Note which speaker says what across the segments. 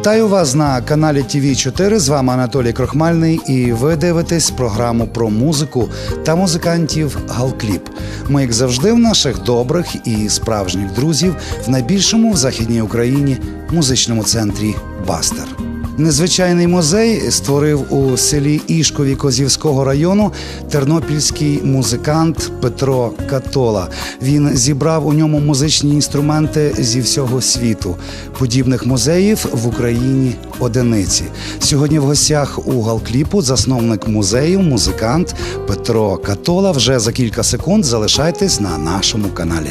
Speaker 1: Вітаю вас на каналі tv 4 З вами Анатолій Крохмальний, і ви дивитесь програму про музику та музикантів Галкліп. Ми, як завжди, в наших добрих і справжніх друзів в найбільшому в західній Україні музичному центрі Бастер. Незвичайний музей створив у селі Ішкові Козівського району тернопільський музикант Петро Катола. Він зібрав у ньому музичні інструменти зі всього світу. Подібних музеїв в Україні одиниці. Сьогодні в гостях у Галкліпу засновник музею, музикант Петро Катола. Вже за кілька секунд залишайтесь на нашому каналі.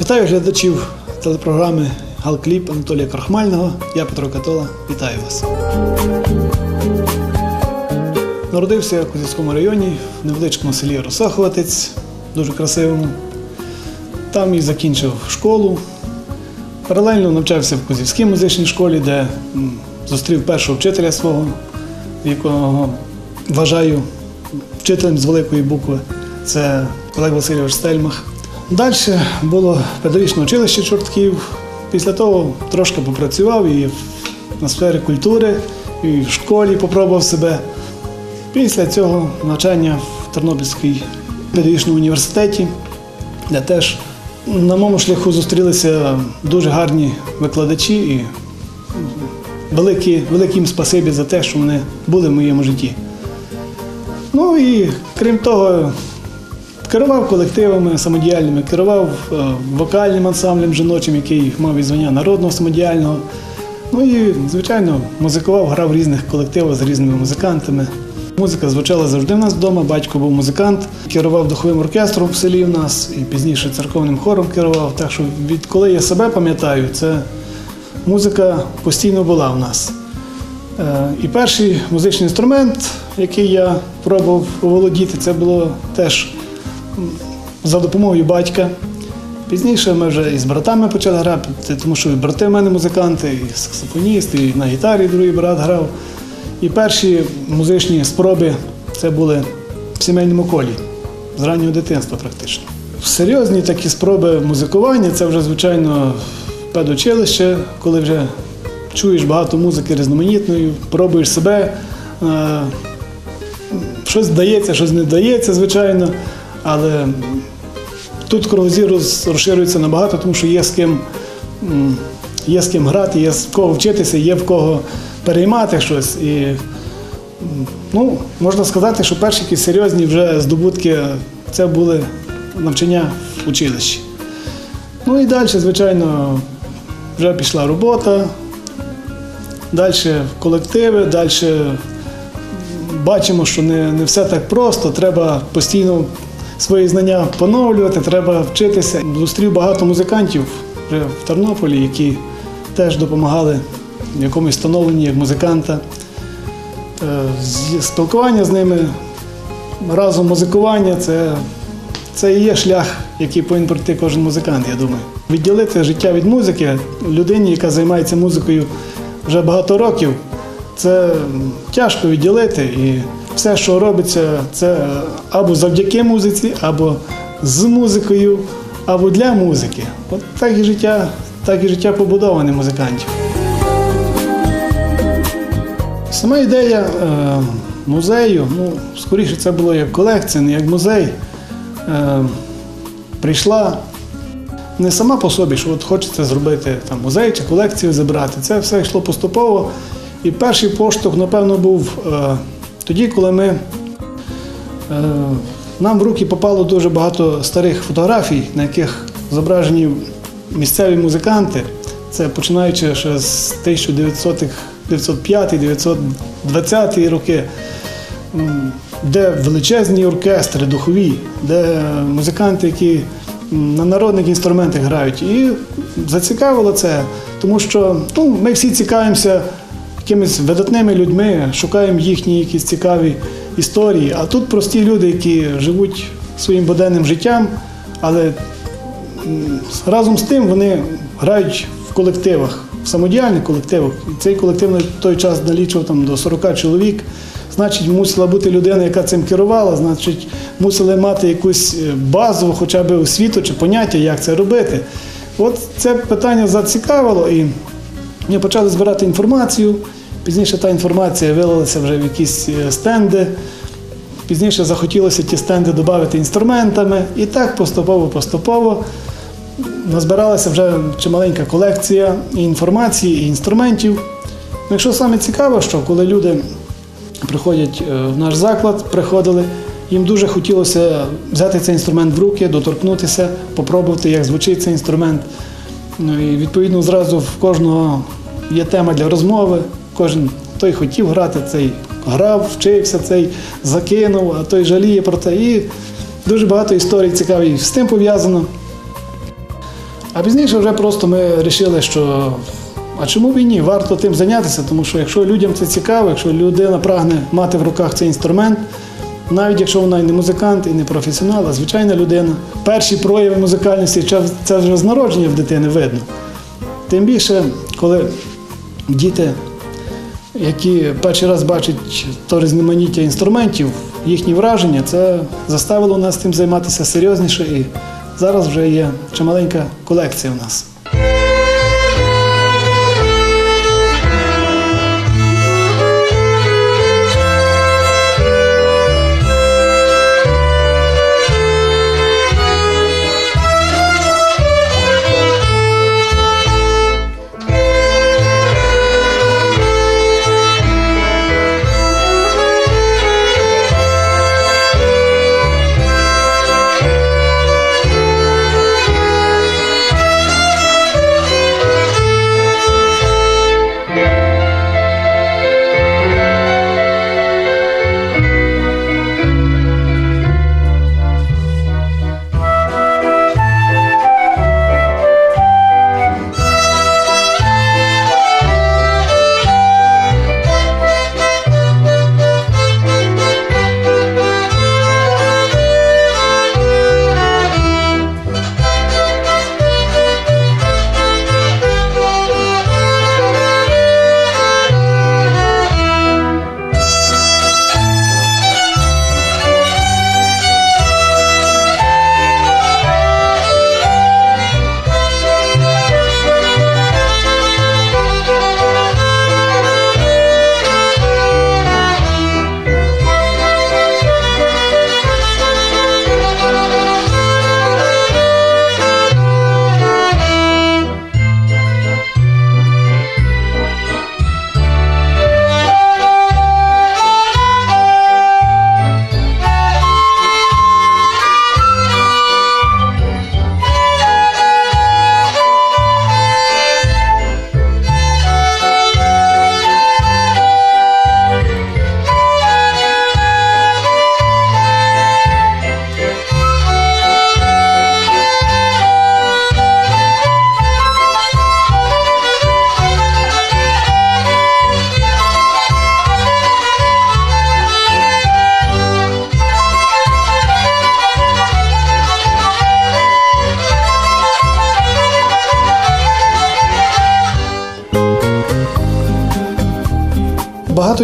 Speaker 2: Вітаю глядачів телепрограми Галкліп Анатолія Крахмального. Я Петро Катола. Вітаю вас. Народився в Козівському районі, в невеличкому селі Росоховатець, дуже красивому. Там і закінчив школу. Паралельно навчався в Козівській музичній школі, де зустрів першого вчителя свого, якого вважаю вчителем з великої букви. Це Олег Васильович Стельмах. Далі було педагогічне училище Чортків. Після того трошки попрацював і на сфері культури, і в школі попробував себе. Після цього навчання в Тернопільській педагогічному університеті, де теж на моєму шляху зустрілися дуже гарні викладачі і велике їм спасибі за те, що вони були в моєму житті. Ну і крім того, керував колективами самодіяльними, керував е, вокальним ансамблем жіночим, який мав і звання народного самодіяльного. Ну і, звичайно, музикував, грав в різних колективах з різними музикантами. Музика звучала завжди в нас вдома. Батько був музикант, керував духовим оркестром в селі в нас і пізніше церковним хором керував. Так що відколи я себе пам'ятаю, це музика постійно була в нас. Е, І перший музичний інструмент, який я пробував володіти, це було теж за допомогою батька. Пізніше ми вже і з братами почали грати, тому що і брати в мене музиканти, і саксофоніст, і на гітарі другий брат грав. І перші музичні спроби це були в сімейному колі з раннього дитинства практично. Серйозні такі спроби музикування це вже, звичайно, педучилище, коли вже чуєш багато музики різноманітної, пробуєш себе. Щось вдається, щось не вдається, звичайно, але тут кругозір розширюється набагато, тому що є з ким, є з ким грати, є з кого вчитися, є в кого переймати щось. І ну, можна сказати, що перші якісь серйозні вже здобутки це були навчання в училищі. Ну і далі, звичайно, вже пішла робота, далі колективи, далі бачимо, що не, не все так просто. Треба постійно свої знання поновлювати, треба вчитися. Зустрів багато музикантів вже в Тернополі, які теж допомагали в якомусь становленні як музиканта. Е, Спілкування з ними, разом музикування це, це і є шлях, який повинен пройти кожен музикант, я думаю. Відділити життя від музики людині, яка займається музикою вже багато років, це тяжко відділити. І все, що робиться, це або завдяки музиці, або з музикою, або для музики. От так і життя, так і життя побудоване музикантів. Сама ідея е, музею, ну, скоріше це було як колекція, не як музей, е, прийшла не сама по собі, що от хочеться зробити там, музей чи колекцію забрати. Це все йшло поступово. І перший поштовх, напевно, був е, тоді, коли ми, е, нам в руки попало дуже багато старих фотографій, на яких зображені місцеві музиканти. Це починаючи ще з 1905-1920 роки, де величезні оркестри духові, де музиканти, які на народних інструментах грають. І зацікавило це, тому що ну, ми всі цікавимося якимись видатними людьми, шукаємо їхні якісь цікаві історії. А тут прості люди, які живуть своїм буденним життям, але разом з тим вони грають в колективах, в самодіяльних колективах. І цей колектив на той час налічував там до 40 чоловік. Значить, мусила бути людина, яка цим керувала, значить, мусили мати якусь е, базову хоча б освіту чи поняття, як це робити. От це питання зацікавило, і ми почали збирати інформацію. Пізніше та інформація вилилася вже в якісь е, стенди. Пізніше захотілося ті стенди додати інструментами. І так поступово-поступово назбиралася вже чималенька колекція і інформації, і інструментів. Ну, Якщо саме цікаво, що коли люди приходять е, в наш заклад, приходили, їм дуже хотілося взяти цей інструмент в руки, доторкнутися, попробувати, як звучить цей інструмент. Ну і відповідно зразу в кожного є тема для розмови. Кожен той хотів грати, цей грав, вчився, цей закинув, а той жаліє про це. І дуже багато історій цікавих з тим пов'язано. А пізніше вже просто ми вирішили, що а чому б ні? Варто тим зайнятися, тому що якщо людям це цікаво, якщо людина прагне мати в руках цей інструмент, навіть якщо вона і не музикант, і не професіонал, а звичайна людина, перші прояви музикальності це вже з народження в дитини видно. Тим більше, коли діти, які перший раз бачать то різноманіття інструментів, їхні враження, це заставило нас цим займатися серйозніше. І зараз вже є чималенька колекція у нас.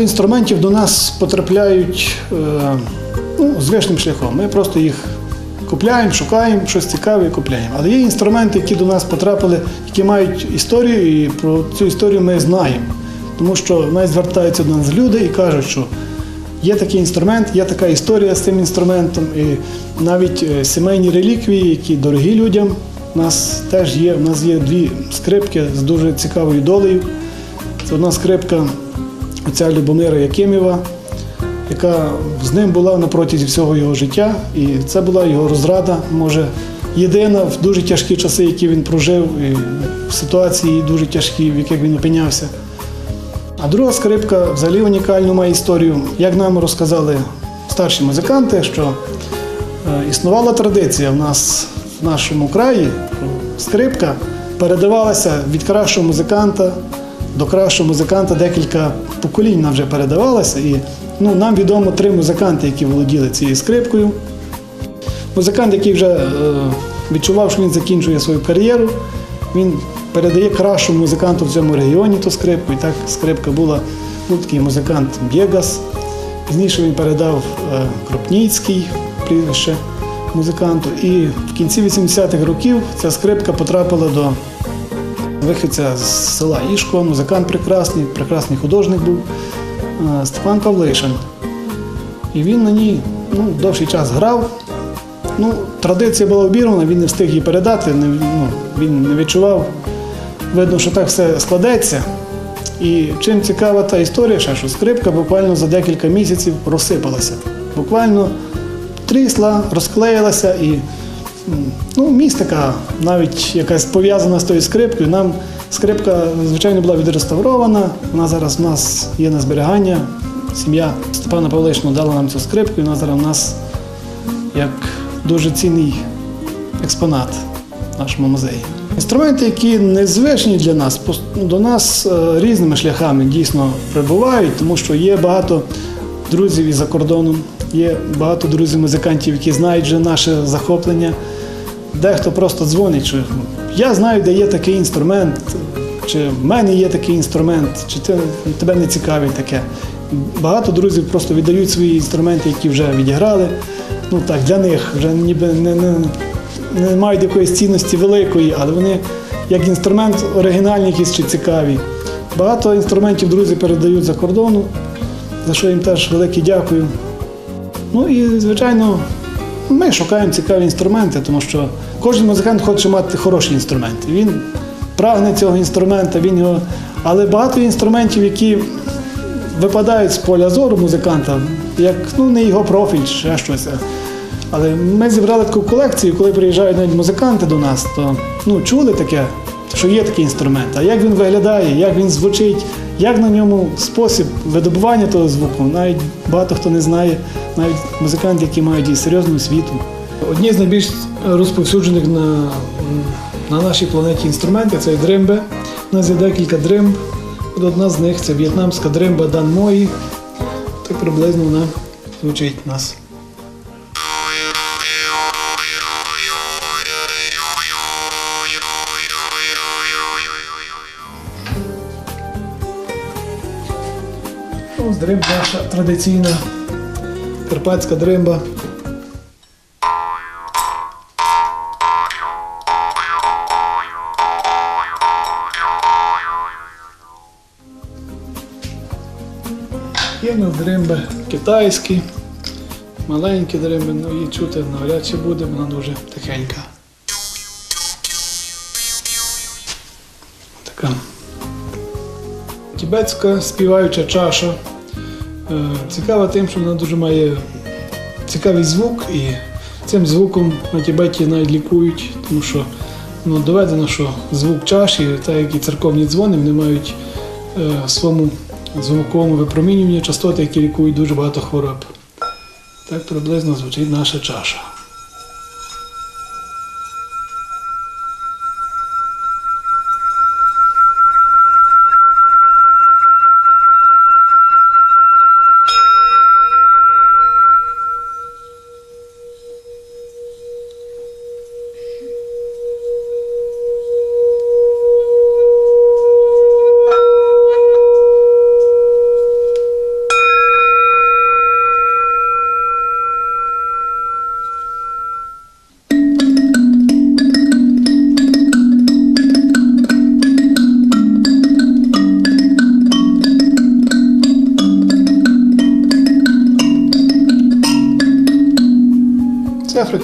Speaker 2: Інструментів до нас потрапляють е, ну, звичним шляхом. Ми просто їх купляємо, шукаємо, щось цікаве і купляємо. Але є інструменти, які до нас потрапили, які мають історію, і про цю історію ми знаємо. Тому що в нас звертаються до нас люди і кажуть, що є такий інструмент, є така історія з цим інструментом. І навіть е, сімейні реліквії, які дорогі людям, у нас теж є. У нас є дві скрипки з дуже цікавою долею. Це одна скрипка отця Любомира Якимєва, яка з ним була на протязі всього його життя. І це була його розрада, може, єдина в дуже тяжкі часи, які він прожив, і в ситуації дуже тяжкі, в яких він опинявся. А друга скрипка взагалі унікальну має історію. Як нам розказали старші музиканти, що е, існувала традиція в нас в нашому краї, скрипка передавалася від кращого музиканта до кращого музиканта декілька поколінь вона вже передавалася. І ну, нам відомо три музиканти, які володіли цією скрипкою. Музикант, який вже е, відчував, що він закінчує свою кар'єру, він передає кращому музиканту в цьому регіоні ту скрипку. І так скрипка була був такий музикант Бєгас. Пізніше він передав е, Кропніцький прізвище. музиканту. І в кінці 80-х років ця скрипка потрапила до вихідця з села Ішко, музикант прекрасний, прекрасний художник був е, Степан Павлишин. І він на ній ну, довший час грав. Ну, традиція була обірвана, він не встиг її передати, не, ну, він не відчував. Видно, що так все складеться. І чим цікава та історія, що скрипка буквально за декілька місяців розсипалася. Буквально трісла, розклеїлася і ну, містика, навіть якась пов'язана з тою скрипкою. Нам скрипка, звичайно, була відреставрована. Вона зараз в нас є на зберігання. Сім'я Степана Павлишина дала нам цю скрипку, і вона зараз в нас як дуже цінний експонат в нашому музеї. Інструменти, які незвичні для нас, ну, до нас е, різними шляхами дійсно прибувають, тому що є багато друзів із за кордоном, є багато друзів-музикантів, які знають вже наше захоплення. Дехто просто дзвонить, що я знаю, де є такий інструмент, чи в мене є такий інструмент, чи ти, тебе не цікавить таке. Багато друзів просто віддають свої інструменти, які вже відіграли. Ну так, для них вже ніби не, не, не мають якоїсь цінності великої, але вони як інструмент оригінальні якісь чи цікаві. Багато інструментів друзі передають за кордону, за що їм теж велике дякую. Ну і, звичайно, ми шукаємо цікаві інструменти, тому що кожен музикант хоче мати хороший інструмент. Він прагне цього інструмента, він його. Але багато інструментів, які випадають з поля зору музиканта, як ну, не його профіль, ще щось. Але ми зібрали таку колекцію, коли приїжджають навіть музиканти до нас, то ну, чули таке, що є такий інструмент. А як він виглядає, як він звучить, як на ньому спосіб видобування того звуку, навіть багато хто не знає, навіть музиканти, які мають і серйозну освіту. Одні з найбільш розповсюджених на, на нашій планеті інструменти це дримби. У нас є декілька дримб. Одна з них це в'єтнамська дримба Дан Мої. Так приблизно вона звучить нас. Ось дримба наша традиційна карпатська дримба. Є в дримби китайські, маленькі дримби, ну її чути навряд чи буде, вона дуже тихенька. Така тібетська співаюча чаша. Е, Цікава тим, що вона дуже має цікавий звук, і цим звуком на Тібеті навіть лікують, тому що ну, доведено, що звук чаші, так як і церковні дзвони, вони мають е, в своєму звуковому випромінюванні частоти, які лікують дуже багато хвороб. Так приблизно звучить наша чаша.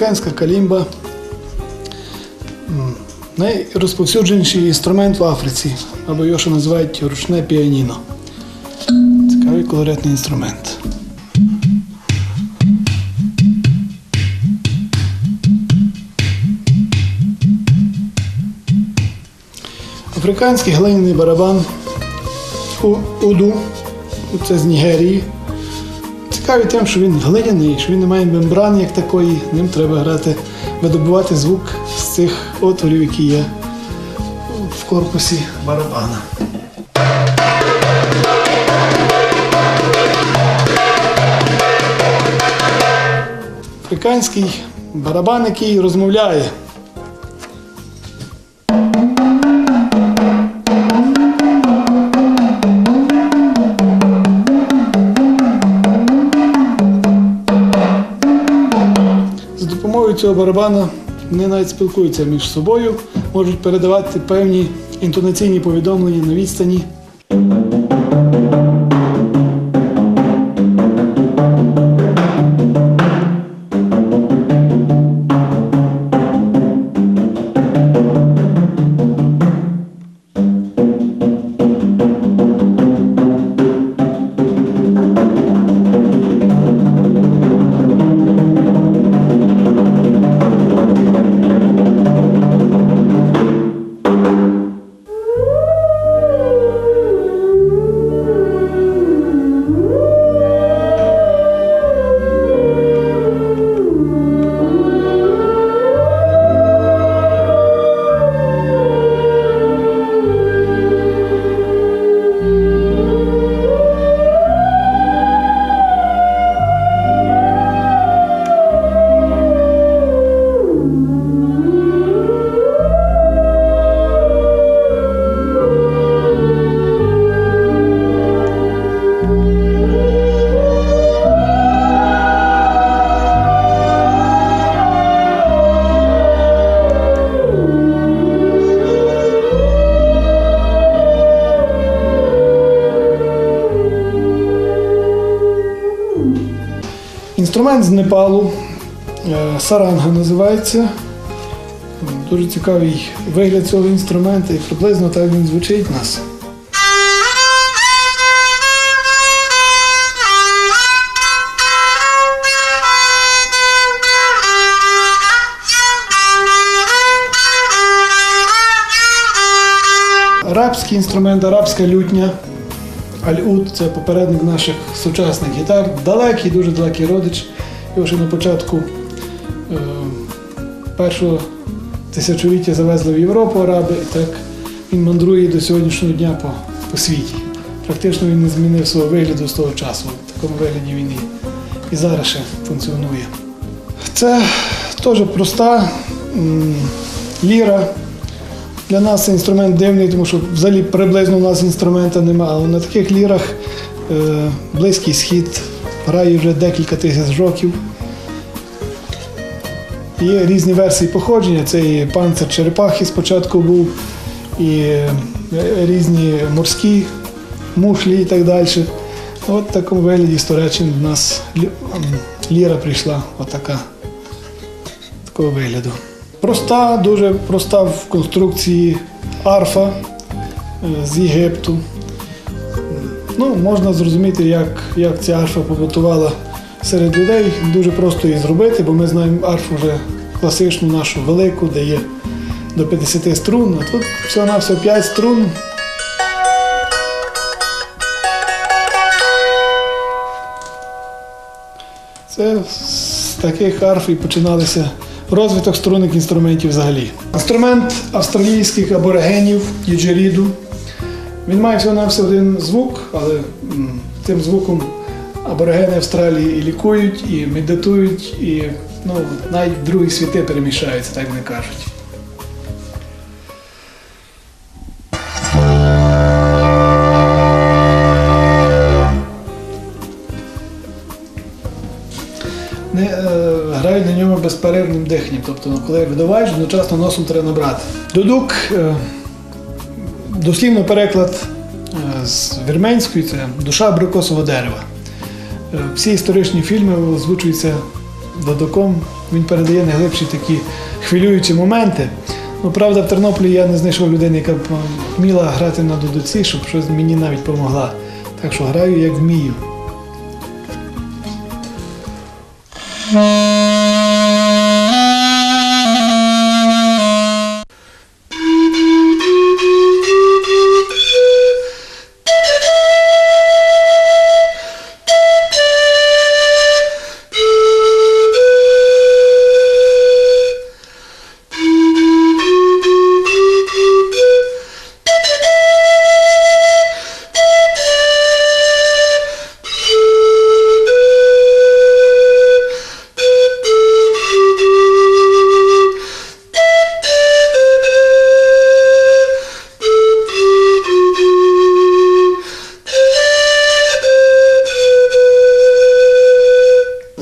Speaker 2: Це африканська калімба. Найрозповсюдженіший інструмент в Африці, або його ще називають ручне піаніно. Цікавий колоритний інструмент. Африканський глиняний барабан Уду, це з Нігерії. Цікавий тим, що він глиняний, що він не має мембрани як такої, ним треба грати, видобувати звук з цих отворів, які є в корпусі барабана. Африканський барабан, який розмовляє. Допомогою цього барабана вони навіть спілкуються між собою, можуть передавати певні інтонаційні повідомлення на відстані. Інструмент з Непалу, е, саранга називається. Дуже цікавий вигляд цього інструмента і приблизно так він звучить нас. Арабський інструмент, арабська лютня. Аль-Уд це попередник наших сучасних гітар, далекий, дуже далекий родич. Ще на початку е, першого тисячоліття завезли в Європу араби, і так він мандрує до сьогоднішнього дня по, по світі. Практично він не змінив свого вигляду з того часу. В такому вигляді він і, зараз ще функціонує. Це теж проста ліра. Для нас це інструмент дивний, тому що взагалі приблизно у нас інструмента немає. Але на таких лірах е, близький схід грає вже декілька тисяч років. Є різні версії походження. Це і панцир черепахи спочатку був, і е, різні морські мушлі і так далі. От в такому вигляді з Туреччини до нас ліра прийшла отака такого вигляду. Проста, дуже проста в конструкції арфа е, з Єгипту. Ну, можна зрозуміти, як, як ця арфа побутувала серед людей. Дуже просто її зробити, бо ми знаємо арфу вже класичну нашу велику, де є до 50 струн, а тут всього-навсього 5 струн. Це з таких арф і починалися розвиток струнних інструментів взагалі. Інструмент австралійських аборигенів діджеріду. Він має всього на все один звук, але м, тим звуком аборигени Австралії і лікують, і медитують, і ну, навіть другі світи перемішаються, так вони кажуть. е, грають на ньому безперервним диханням. Тобто, коли видуваєш, одночасно носом треба набрати. Дудук, е, дослівно переклад е, з вірменської це душа абрикосового дерева. Всі історичні фільми озвучуються додоком. Він передає найглибші такі хвилюючі моменти. Ну, правда, в Тернополі я не знайшов людини, яка б вміла грати на додуці, щоб щось мені навіть допомогла. Так що граю як вмію.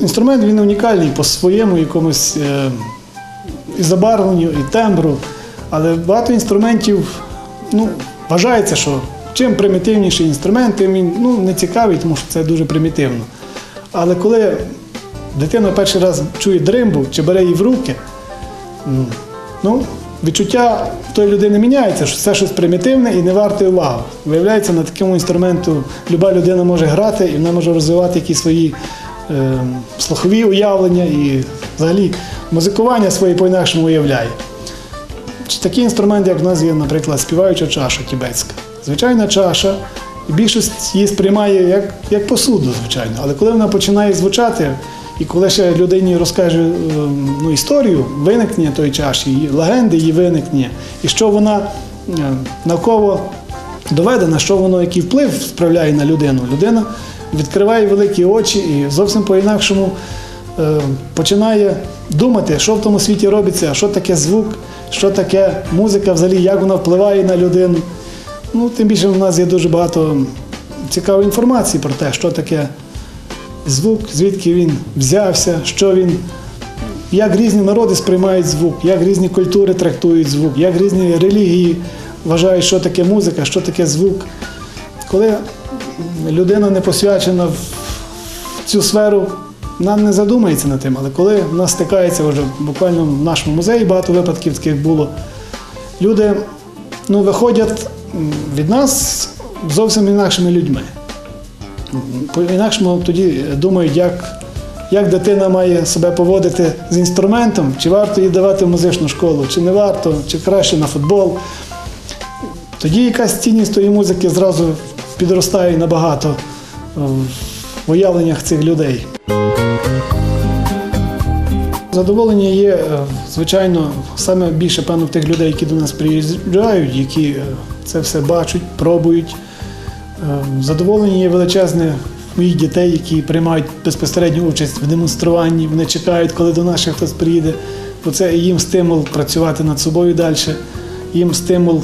Speaker 2: Інструмент він унікальний по своєму якомусь е, і забарвленню, і тембру. Але багато інструментів ну, вважається, що чим примітивніший інструмент, тим він ну, не цікавий, тому що це дуже примітивно. Але коли дитина перший раз чує дримбу чи бере її в руки, ну, відчуття тої людини міняється, що це щось примітивне і не варте уваги. Виявляється, на такому інструменту люба людина може грати і вона може розвивати якісь свої слухові уявлення і взагалі музикування своє по-інакшому уявляє. Такий інструмент, як в нас є, наприклад, співаюча чаша тібетська. Звичайна чаша, більшість її сприймає як, як посуду, звичайно. Але коли вона починає звучати, і коли ще людині розкаже е, ну, історію виникнення тої чаші, її легенди її виникнення, і що вона е, науково доведена, що воно, який вплив справляє на людину. Людина відкриває великі очі і зовсім по-інакшому е, починає думати, що в тому світі робиться, що таке звук, що таке музика, взагалі, як вона впливає на людину. Ну, тим більше в нас є дуже багато цікавої інформації про те, що таке звук, звідки він взявся, що він, як різні народи сприймають звук, як різні культури трактують звук, як різні релігії вважають, що таке музика, що таке звук. Коли людина не посвячена в цю сферу, вона не задумається над тим, але коли в нас стикається вже буквально в нашому музеї, багато випадків таких було, люди ну, виходять від нас зовсім інакшими людьми. По-інакшому тоді думають, як, як дитина має себе поводити з інструментом, чи варто їй давати в музичну школу, чи не варто, чи краще на футбол. Тоді якась цінність тої музики зразу підростає набагато е, в уявленнях цих людей. Задоволення є, е, звичайно, саме більше певно тих людей, які до нас приїжджають, які е, це все бачать, пробують. Задоволення є величезне моїх дітей, які приймають безпосередню участь в демонструванні. Вони чекають, коли до ще хтось приїде. Бо це їм стимул працювати над собою далі, їм стимул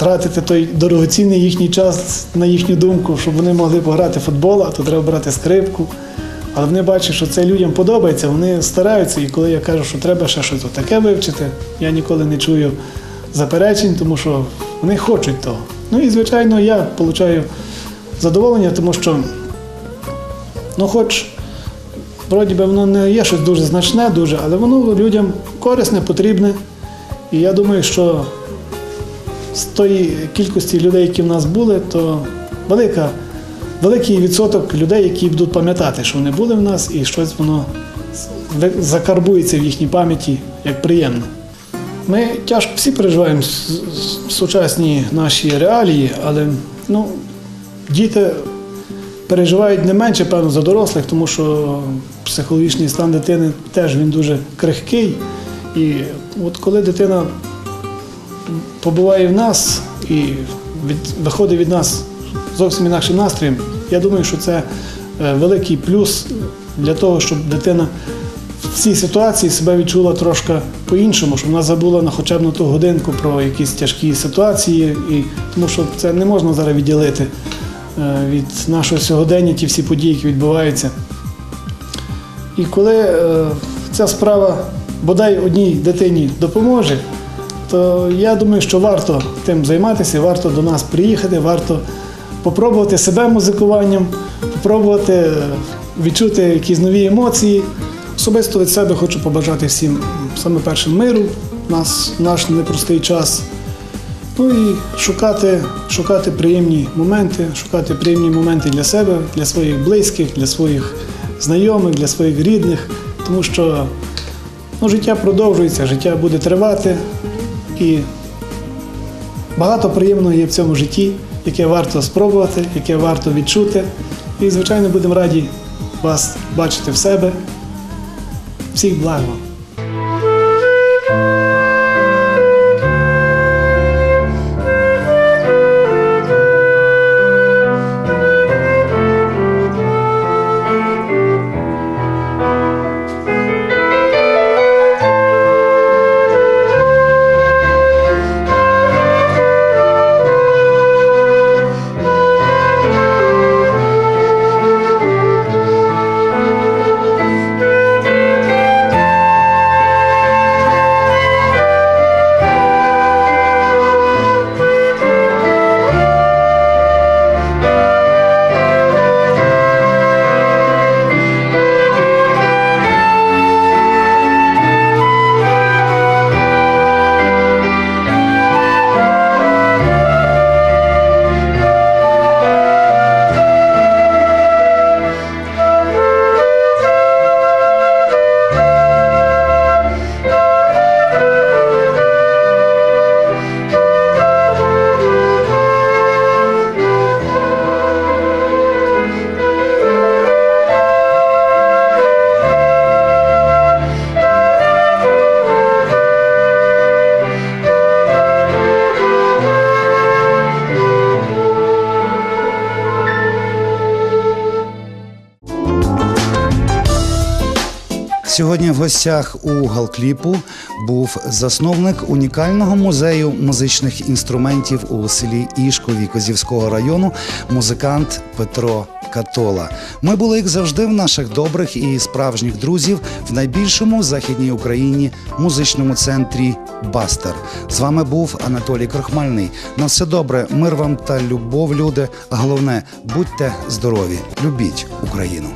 Speaker 2: тратити той дорогоцінний їхній час на їхню думку, щоб вони могли пограти в футбол, а то треба брати скрипку. Але вони бачать, що це людям подобається, вони стараються. І коли я кажу, що треба ще щось таке вивчити, я ніколи не чую заперечень, тому що вони хочуть того. Ну і звичайно, я отримую задоволення, тому що, ну, хоч вроді би воно не є щось дуже значне, дуже, але воно людям корисне, потрібне. І я думаю, що з тої кількості людей, які в нас були, то велика, великий відсоток людей, які будуть пам'ятати, що вони були в нас, і щось воно закарбується в їхній пам'яті як приємне. Ми тяжко всі переживаємо сучасні наші реалії, але ну, діти переживають не менше, певно, за дорослих, тому що психологічний стан дитини теж він дуже крихкий. І от коли дитина побуває в нас і від, виходить від нас зовсім інакшим настроєм, я думаю, що це е, великий плюс для того, щоб дитина в цій ситуації себе відчула трошки по-іншому, щоб вона забула на хоча б на ту годинку про якісь тяжкі ситуації, і, тому що це не можна зараз відділити е, від нашого сьогодення, ті всі події, які відбуваються. І коли е, ця справа бодай одній дитині допоможе, то я думаю, що варто тим займатися, варто до нас приїхати, варто попробувати себе музикуванням, попробувати відчути якісь нові емоції. Особисто від себе хочу побажати всім саме першим миру, нас наш непростий час. Ну і шукати, шукати приємні моменти, шукати приємні моменти для себе, для своїх близьких, для своїх знайомих, для своїх рідних, тому що ну, життя продовжується, життя буде тривати, і багато приємного є в цьому житті, яке варто спробувати, яке варто відчути. І, звичайно, будемо раді вас бачити в себе. Всіх благ вам!
Speaker 1: Сьогодні в гостях у Галкліпу був засновник унікального музею музичних інструментів у селі Ішкові Козівського району, музикант Петро Катола. Ми були, як завжди, в наших добрих і справжніх друзів в найбільшому західній Україні музичному центрі Бастер. З вами був Анатолій Крохмальний. На все добре, мир вам та любов, люди. А головне, будьте здорові, любіть Україну.